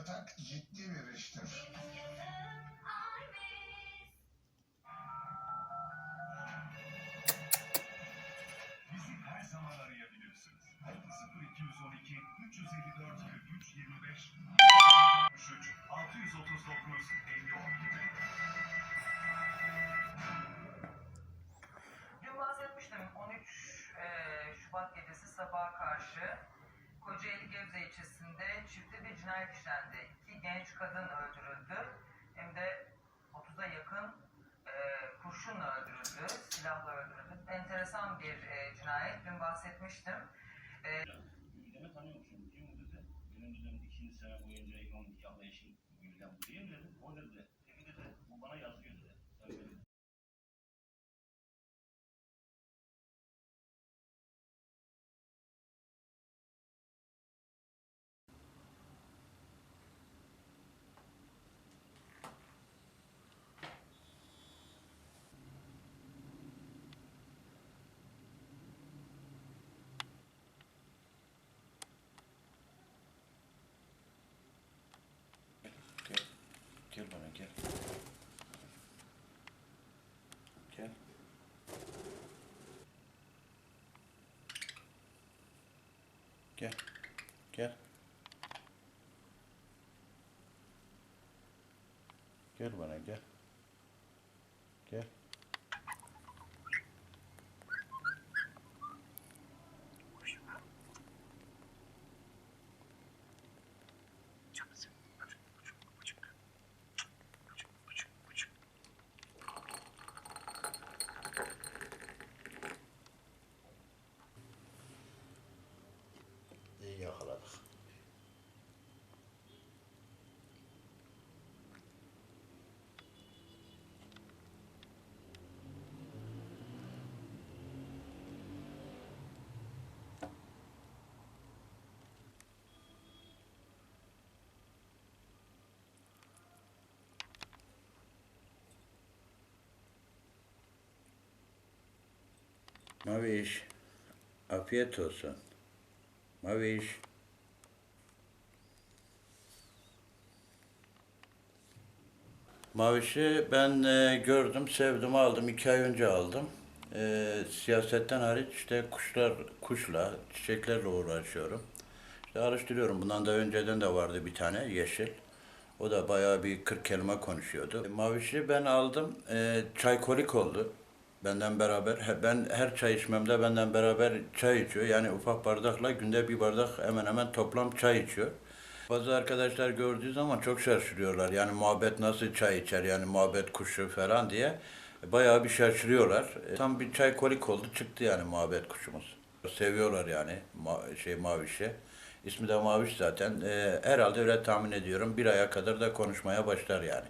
yatak ciddi bir iştir. Bizi her zaman arayabilirsiniz. 0212 354 43 25 63 639 50 17 Dün bahsetmiştim 13 eee, Şubat gecesi sabaha karşı Kocaeli Gebze ilçesinde çifte bir cinayet işlendi. İki genç kadın öldürüldü. Hem de 30'a yakın eee kurşunla öldürüldü, silahla öldürüldü. Enteresan bir eee, cinayet. Dün bahsetmiştim. Eee, Gülden'i tanıyormuşum. Bu dedi. Benim dedim ikinci sene boyunca nikahla eşim Gülden bu değil dedim. O dedi. Peki dedi bu bana yazıyor dedi. Sen dedi. Gel. Gel bana gel. Gel. Gel. Gel. Gel bana gel. Gel. Maviş, afiyet olsun. Maviş. Maviş'i ben e, gördüm, sevdim, aldım. iki ay önce aldım. E, siyasetten hariç işte kuşlar, kuşla, çiçeklerle uğraşıyorum. İşte araştırıyorum. Bundan da önceden de vardı bir tane yeşil. O da bayağı bir 40 kelime konuşuyordu. E, Maviş'i ben aldım. E, çaykolik oldu. Benden beraber, ben her çay içmemde benden beraber çay içiyor. Yani ufak bardakla günde bir bardak hemen hemen toplam çay içiyor. Bazı arkadaşlar gördüğü zaman çok şaşırıyorlar. Yani muhabbet nasıl çay içer yani muhabbet kuşu falan diye. Bayağı bir şaşırıyorlar. E, Tam bir çay kolik oldu çıktı yani muhabbet kuşumuz. Seviyorlar yani ma- şey Maviş'i. İsmi de Maviş zaten. E, herhalde öyle tahmin ediyorum. Bir aya kadar da konuşmaya başlar yani.